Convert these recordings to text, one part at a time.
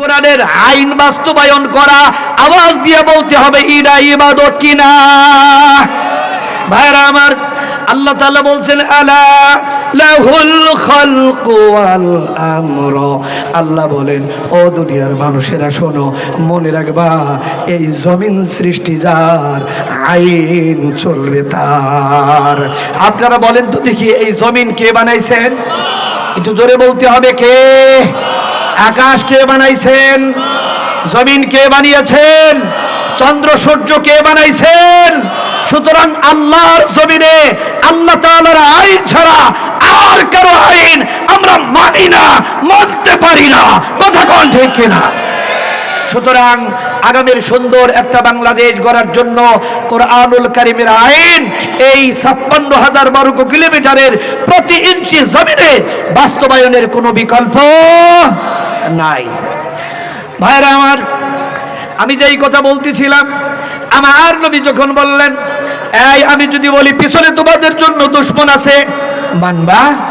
কোরআনের আইন বাস্তবায়ন করা, আওয়াজ দিয়ে বলতে হবে ইরা ইবাদত কিনা? ভাইরা আমার, আল্লাহ তাআলা বলছেন, আলা লাহুল খালকু ওয়াল আমর। আল্লাহ বলেন, ও দুনিয়ার মানুষেরা, শোনো, মনে রাখবা, এই জমিন সৃষ্টি যার আইন চলবে তার। আপনারা বলেন তো দেখি, এই জমিন কে বানাইছেন? একটু জোরে বলতে হবে, কে? আকাশ কে বানাইছেন? জমিন কে বানিয়েছেন? চন্দ্র, সূর্য কে বানাইছেন? সুতরাং আল্লাহর জমিনে আল্লাহ তাআলার আইন ছাড়া আর কারও আইন আমরা মানি না, মানতে পারি না। কথা কোন ঠিক কিনা? সুতরাং আগামীর সুন্দর একটা বাংলাদেশ গড়ার জন্য কোরআনুল কারিমের আইন এই ছাপ্পান্ন হাজার বর্গ কিলোমিটারের প্রতি ইঞ্চি জমিনে বাস্তবায়নের কোনো বিকল্প নাই। ভাইরা আমার, আমি যেই কথা বলতেছিলাম, আমার নবী যখন বললেন, এই, আমি যদি বলি পিছনে তোমাদের জন্য দুশ্মন আছে, মানবা?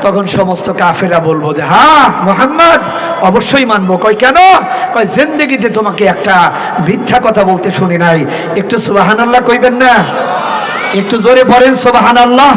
তখন সমস্ত কাফেরা বলব যে হ্যাঁ মোহাম্মদ, অবশ্যই মানবো। কয়, কেন? কয়, জিন্দগিতে তোমাকে একটা মিথ্যা কথা বলতে শুনি নাই। একটু সুবাহান আল্লাহ কইবেন না? একটু জোরে পড়েন সুবাহান আল্লাহ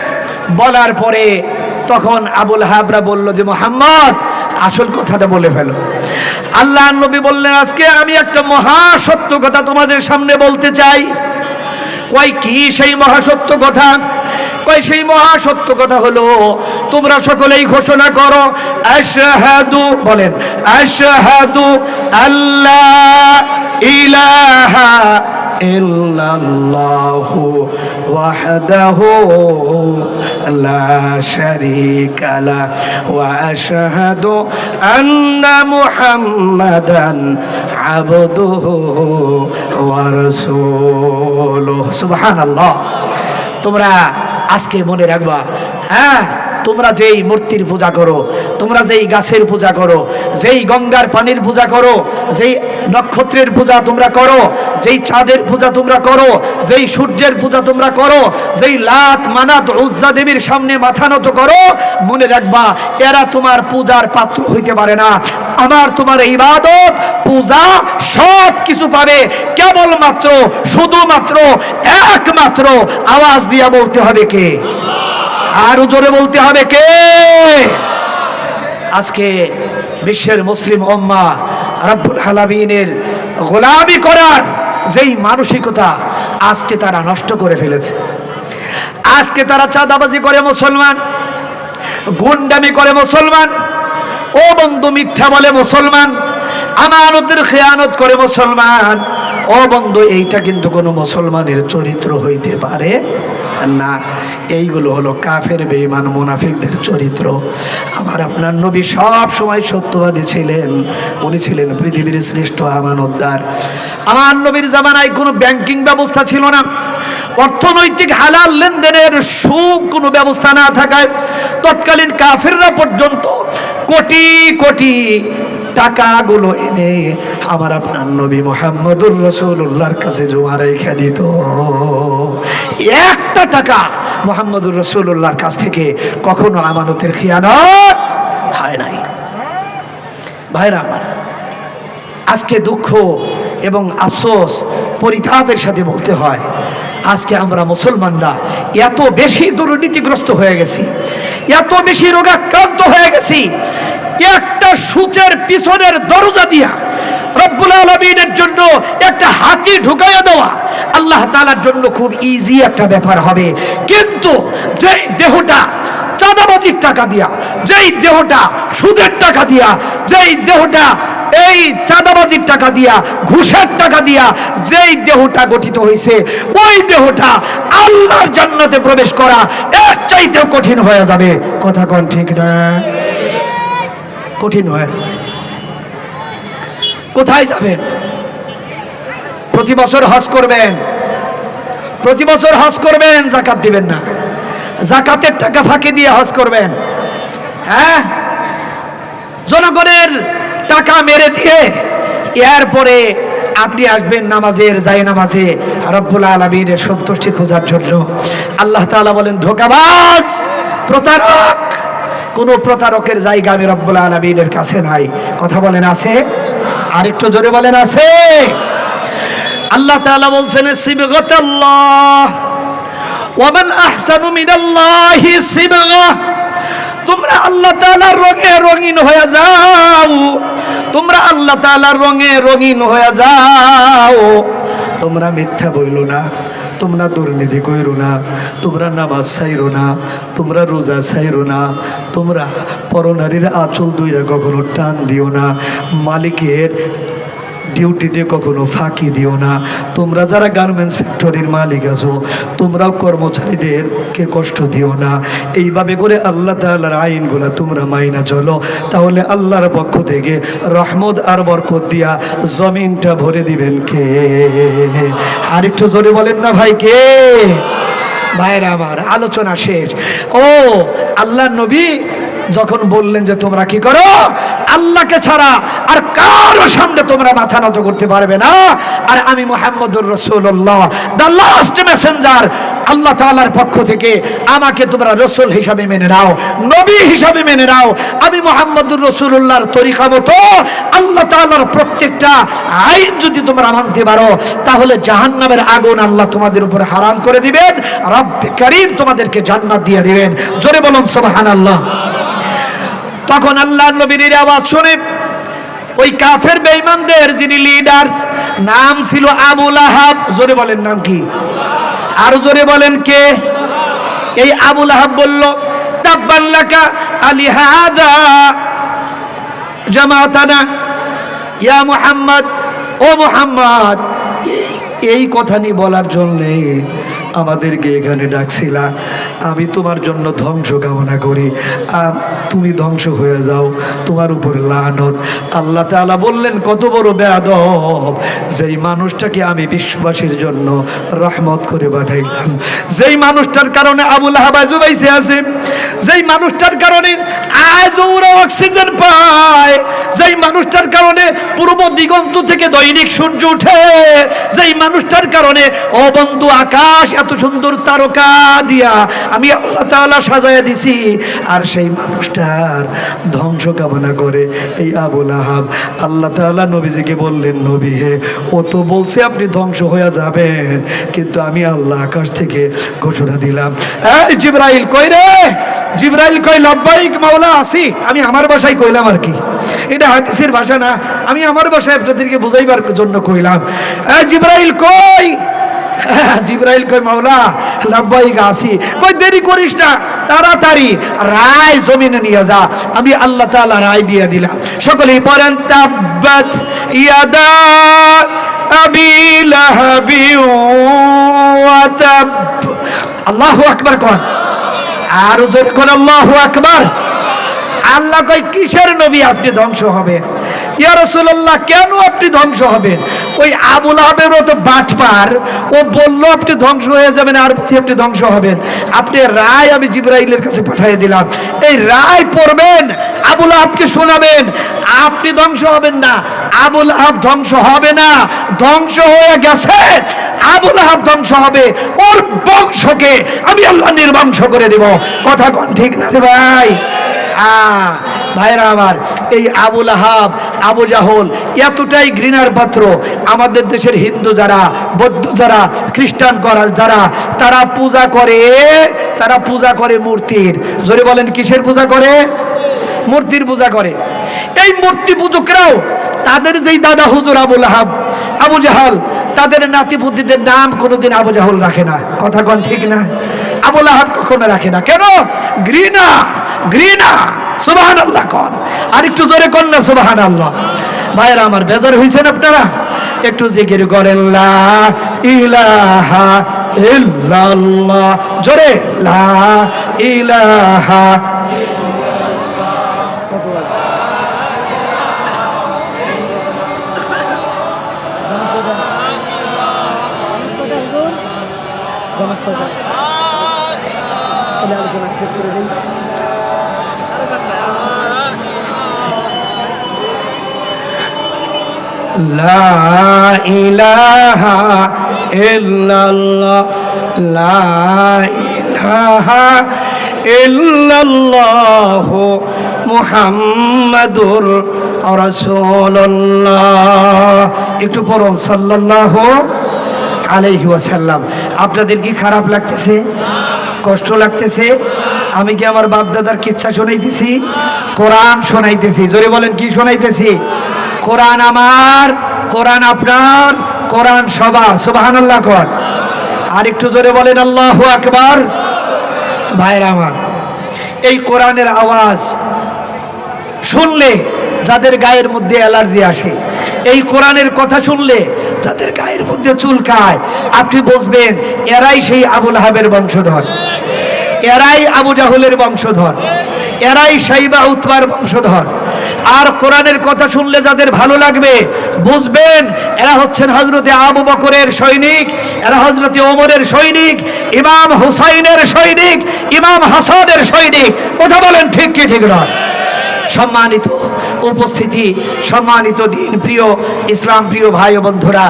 বলার পরে তখন আবুল হাবরা বলল যে, মোহাম্মদ, আসল কথাটা বলে ফেলো। আল্লাহ নবী বললেন, আজকে আমি একটা মহা সত্য কথা তোমাদের সামনে বলতে চাই। কয়, কি সেই মহাসত্য কথা? কয়, সেই মহাসত্য কথা হলো, তোমরা সকলেই ঘোষণা করো, আশহাদু, বলেন, আশহাদু আল্লাহ ইলাহা ইল্লাল্লাহু ওয়াহদাহু লা শারীকা লা ওয়া আশহাদু আন্না মুহাম্মাদান আবদুহু ওয়া রাসূলুহু। সুবহানাল্লাহ। তোমরা আজকে মনে রাখবা হ্যাঁ তোমরা যেই মূর্তির পূজা করো, তোমরা যেই গাছের পূজা করো, যেই গঙ্গার পানির পূজা করো, যেই নক্ষত্রের পূজা তোমরা করো, যেই চাঁদের পূজা তোমরা করো, যেই সূর্যের পূজা তোমরা করো, যেই লাত মানাত উজ্জা দেবীর সামনে মাথা নত করো, মনে রাখবা, এরা তোমার পূজার পাত্র হইতে পারে না। আমার তোমার ইবাদত, পূজা সব কিছু পাবে, কেবলমাত্র, শুধুমাত্র, একমাত্র আওয়াজ দিয়া বলতে হবে কে? আরও জোরে বলতে হবে কে? আজকে বিশ্বের মুসলিম উম্মা রব্বুল আলামিনের গোলামি করার যেই মানসিকতা আজকে তারা নষ্ট করে ফেলেছে। আজকে তারা চাঁদাবাজি করে মুসলমান, গুন্ডামি করে মুসলমান, ও বন্ধু মিথ্যা বলে মুসলমান, আমানতের খেয়ানত করে মুসলমান। ও বন্ধু এইটা কিন্তু কোনো মুসলমানের চরিত্র হইতে পারে না। এইগুলো হলো কাফের, বেঈমান, মুনাফিকদের চরিত্র। আমার আপনার নবী সব সময় সত্যবাদী ছিলেন। উনি ছিলেন পৃথিবীর শ্রেষ্ঠ আমানতদার। আমার নবীর জামানায় কোনো ব্যাংকিং ব্যবস্থা ছিল না। অর্থনৈতিক হালাল লেনদেনের সুখ কোনো ব্যবস্থা না থাকায় তৎকালীন কাফেররা পর্যন্ত কোটি কোটি টাকাগুলো এনে আমার আপনার নবী মোহাম্মদুর রসুল্লাহর কাছে জমা রেখে দিত। একটা টাকা মোহাম্মদুর রসুল্লাহর কাছ থেকে কখনো আমানতের খিয়ানত হয় নাই। ভাইরা আমার, আজকে দুঃখ এবং আফসোস, পরিতাপের সাথে বলতে হয়, আজকে আমরা মুসলমানরা এত বেশি দুর্নীতিগ্রস্ত হয়ে গেছি, এত বেশি রোগাক্রান্ত হয়ে গেছি একটা সূচের পিছনের দরজা দিয়া রব্বুল আলমিনের জন্য একটা হাতি ঢুকাইয়া দেওয়া আল্লাহ তালার জন্য খুব ইজি একটা ব্যাপার হবে। কিন্তু যে দেহটা চাঁদাবাজির টাকা দিয়া, যেই দেহটা সুদের টাকা দিয়া, যেই দেহটা এই চাঁদাবাজির টাকা দিয়া, ঘুষের টাকা দিয়া, যেই দেহটা গঠিত হয়েছে ওই দেহটা আল্লাহর জান্নাতে প্রবেশ করা এর চাইতেও কঠিন হয়ে যাবে। কথা কোন ঠিক না? কঠিন হয়ে যাবে। কোথায় যাবেন? প্রতি বছর হজ করবেন। প্রতি বছর হজ করবেন, জাকাত দিবেন না। জাকাতের টাকা ফাঁকি দিয়ে হজ করবেন। হ্যাঁ? জনগণের টাকা মেরে দিয়ে এরপরে আপনি আসবেন নামাজের যাই নামাজে। রব্বুল আলমীর সন্তুষ্টি খোঁজার জন্য। আল্লাহ তাআলা বলেন, ধোকাবাজ, প্রতারক! কোন প্রতারকের জায়গা আমি রব্বুল আলমীর কাছে নাই। কথা বলেন, আছে? আর একটু জোরে বলেন, আছে? আল্লাহ তাআলা বলছেন, সিবগতাল্লাহ, ওয়ামান আহসানু মিনাল্লাহি সিবগা, তোমরা আল্লাহ তাআলার রঙে রঙিন হয়ে যাও, তোমরা আল্লাহ তাআলার রঙে রঙিন হয়ে যাও। তোমরা মিথ্যা বইল না, তোমরা দুর্নীতি কইরো না, তোমরা নামাজ চাইরো না, তোমরা রোজা চাইরো না, তোমরা পরনারীর আঁচল দুইরা কখনো টান দিও না। মালিকের ডিউটিতে কখনো ফাঁকি দিও না। তোমরা যারা গার্মেন্টস ফ্যাক্টরির মালিক আছো, তোমরাও কর্মচারীদেরকে কষ্ট দিও না। এইভাবে করে আল্লাহ তাআলার আইনগুলা তোমরা মাইনা চলো। তাহলে আল্লাহর পক্ষ থেকে রহমত আর বরকত দিয়া জমিনটা ভরে দিবেন কে? আরেকটু জোরে বলেন না ভাই, কে? ভাইরা আমার, আলোচনা শেষ। ও আল্লাহ নবী যখন বললেন যে তোমরা কি করো? আল্লাহকে ছাড়া আর কারও সামনে তোমরা মাথা নত করতে পারবে না। আর আমি মোহাম্মদুর রসুল্লাহ দ্য লাস্ট মেসেঞ্জার আল্লাহ তাআলার পক্ষ থেকে আমাকে তোমরা রসুল হিসাবে মেনে নাও, নবী হিসাবে মেনে নাও। আমি মোহাম্মদুর রসুল্লাহর তরিকা মতো আল্লাহ তাআলার প্রত্যেকটা আইন যদি তোমরা মানতে পারো, তাহলে জাহান্নামের আগুন আল্লাহ তোমাদের উপর হারাম করে দিবেন। রব্বে করিম তোমাদেরকে জান্নাত দিয়ে দিবেন। জোরে বলুন সুবহানাল্লাহ। তখন আল্লাহ নবীর আওয়াজ শুনে, ওই কাফের বেঈমানদের যিনি লিডার নাম ছিল আবুল আহাব জোরে বলেন নাম কি? আর জোরে বলেন কে? এই আবুল আহাব বলল তাব্বাল্লাকা আলি হাদা জামাতানা। ইয়া মুহাম্মদ, ও মুহাম্মদ, এই কথা নিয়ে বলার জন্যে আমাদেরকে এখানে ডাকছিলা। আমি তোমার জন্য ধ্বংস কামনা করি। তুমি ধ্বংস হয়ে যাও, তোমার উপর লানত। আল্লাহ তাআলা বললেন, কত বড় বেয়াদব। যেই মানুষটাকে আমি বিশ্ববাসীর জন্য রহমত করে পাঠাইলাম, যেই মানুষটার কারণে আবুল হাবাজু বাইসে আছে, যেই মানুষটার কারণে আজ অক্সিজেন পায়, যেই মানুষটার কারণে পূর্ব দিগন্ত থেকে দৈনিক সূর্য উঠে যেই মানুষটার কারণে ও বন্ধু আকাশ এত সুন্দর তারকা দিয়া আমি আল্লাহ তাআলা সাজায় দিছি। আর সেই মানুষটার ধ্বংস কামনা করে এই আবুল আহাব আল্লাহ তাআলা নবীজিকে বললেন, নবী হে, ও তো বলছে আপনি ধ্বংস হয়ে যাবেন, কিন্তু আমি আল্লাহ আকাশ থেকে ঘোষণা দিলাম। এই জিব্রাইল কই রে? জিব্রাইল কই? লব্বাইক মাওলা আসি। আমি আমার ভাষায় কইলাম আর কি। এটা হাদিসের ভাষা না। আমি আমার ভাষায় আপনাদেরকে বুঝাইবার জন্য কইলাম। জিব্রাইল কই? জিব্রাইল কই মাওলা, লব্বাইক আসি। কই দেরি করিস না, তাড়াতাড়ি রায় জমিনে নিয়ে যা। আমি আল্লাহ তাআলা রায় দিয়ে দিলাম। সকলেই পড়েন, তাব্বাত ইয়াদা আবি লাহাবি ওয়া তাব। আল্লাহু আকবার কোন। আর জোরে কোন, আল্লাহু আকবার। আল্লাহ কই কিসের নবী আপনি ধ্বংস হবেন? ইয়া রাসূলুল্লাহ, কেন আপনি ধ্বংস হবেন? ওই আবুল আহাবেরও তো বাটপার ও বলল, আপনি ধ্বংস হয়ে যাবেন আর বলছি আপনি ধ্বংস হবেন। আপনি রায় আমি জিব্রাইলের কাছে পাঠিয়ে দিলাম। এই রায় পড়বেন আবুল আহাবকে শোনাবেন। আপনি ধ্বংস হবেন না। আবুল আহাব ধ্বংস হবে না। ধ্বংস হয়ে গেছে। আবুল আহাব ধ্বংস হবে। ওর বংশকে আমি আল্লাহ নির্বংশ করে দেব। কথা কোন ঠিক না রে ভাই? আহ, ভাইরা আমার এই আবুল আহাব আবু জাহল এতটাই ঘৃণার পাত্র আমাদের দেশের হিন্দু যারা বৌদ্ধ যারা খ্রিস্টান করা যারা তারা পূজা করে তারা পূজা করে মূর্তির। জোরে বলেন কিসের পূজা করে? মূর্তির পূজা করে। এই মূর্তি পূজকরাও তাদের যেই দাদা হুজুর আবুল আহাব আবু জাহাল তাদের নাতিপুতিদের নাম কোনোদিন আবু জাহল রাখে না। কথা কোন ঠিক না? আবুল আহাব কখনো রাখে না। কেন? সুবাহান আল্লাহ কন। আর একটু জোরে কন না সুবাহান আল্লাহ ভাইরা আমার বেজার হয়েছেন আপনারা? একটু জিকির করেন, লা ইলাহা ইল্লাল্লাহ। জোরে, লা ইলাহা নাস্তা করে তাহলে আলোচনা শেষ করে দিই লা ইলাহা ইল্লাল্লাহ, লা ইলাহা ইল্লাল্লাহ মুহাম্মাদুর রাসূলুল্লাহ। একটু পড়ুন, সাল্লাল্লাহু আলাইহি ওয়াসাল্লাম। আপনাদের কি খারাপ লাগতেছে? কষ্ট লাগতেছে? আমি কি আমার বাপ দাদার কিচ্ছা শোনাইতেছি? কোরআন শোনাইতেছি। জোরে বলেন, কি শোনাইতেছি? কোরআন আমার, কোরআন আপনার, কোরআন সবার। সুবাহান আল্লাহ কর। আর একটু জোরে বলেন, আল্লাহু আকবার। ভাইরা আমার, এই কোরআনের আওয়াজ শুনলে যাদের গায়ের মধ্যে অ্যালার্জি আসে, এই কোরআনের কথা শুনলে যাদের গায়ের মধ্যে চুলকায় আপনি বুঝবেন, এরাই সেই আবুল হাবের বংশধর। এরাই আবু জাহুলের বংশধর। এরাই সাইবা উতবার বংশধর। আর কোরআনের কথা শুনলে যাদের ভালো লাগবে, বুঝবেন, এরা হচ্ছেন হজরতে আবু বকরের সৈনিক, এরা হজরতে ওমরের সৈনিক, ইমাম হুসাইনের সৈনিক, ইমাম হাসানের সৈনিক। কথা বলেন ঠিক কি ঠিক নয়? সম্মানিত উপস্থিতি, সম্মানিত দিন। প্রিয় ইসলাম, প্রিয় ভাই বন্ধুরা,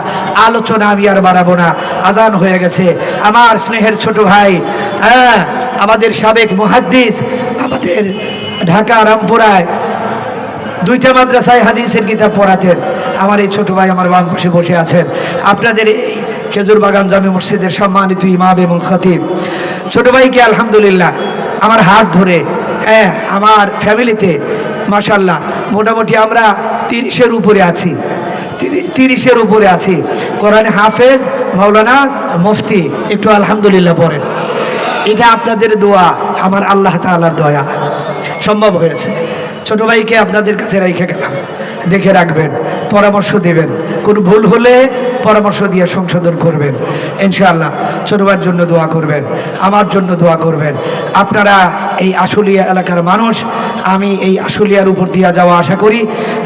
আলোচনা আমি আর বাড়াবো না। আজান হয়ে গেছে। আমার স্নেহের ছোট ভাই হ্যাঁ আমাদের সাবেক মুহাদ্দিস, আমাদের ঢাকা রামপুরায় দুইটা মাদ্রাসায় হাদিসের কিতাব পড়াতেন। আমার এই ছোট ভাই আমার বাম পাশে বসে আছেন। আপনাদের এই খেজুর বাগান জামে মসজিদের সম্মানিত ইমাম এবং খতিব। ছোট ভাইকে আলহামদুলিল্লাহ, আমার হাত ধরে হ্যাঁ আমার ফ্যামিলিতে মাশাল্লাহ মোটামুটি আমরা তিরিশের উপরে আছি। তিরি- তিরিশের উপরে আছি। কোরআনে হাফেজ, মাওলানা মুফতি, একটু আলহামদুলিল্লাহ পড়েন। এটা আপনাদের দোয়া, আমার আল্লাহ তাআলার দয়া। সম্ভব হয়েছে। ছোট ভাইকে আপনাদের কাছে রেখে গেলাম। দেখে রাখবেন, পরামর্শ দেবেন। কোনো ভুল হলে পরামর্শ দিয়ে সংশোধন করবেন। ইনশাআল্লাহ ছোট জন্য দোয়া করবেন, আমার জন্য দোয়া করবেন। আপনারা এই আশুলিয়া এলাকার মানুষ, আমি এই আশুলিয়ার উপর দিয়ে যাওয়া আশা করি,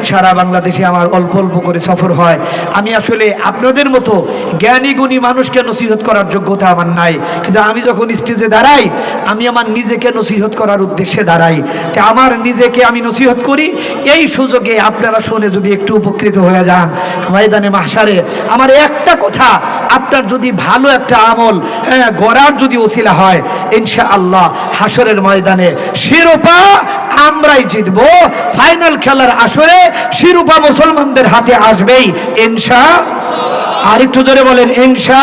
সারা বাংলাদেশে আমার অল্প অল্প করে সফর হয়। আমি আসলে আপনাদের মতো জ্ঞানী গুণী মানুষকে নসিহত করার যোগ্যতা আমার নাই। কিন্তু আমি যখন স্টেজে দাঁড়াই, আমি আমার নিজেকে নসিহত করার উদ্দেশ্যে দাঁড়াই। তা আমার নিজেকে আমি নসিহত করি, এই সুযোগে আপনারা শুনে যদি একটু উপকৃত হয়ে যান। ময়দানে মাসারে আমার একটা কথা আপনার যদি ভালো একটা আমল হ্যাঁ, গড়ার যদি ওসিলা হয় ইনশা আল্লাহ হাসরের ময়দানে শিরোপা আমরাই জিতব। ফাইনাল খেলার আসরে শিরোপা মুসলমানদের হাতে আসবেই ইনশা আর একটু জোরে বলেন ইনশা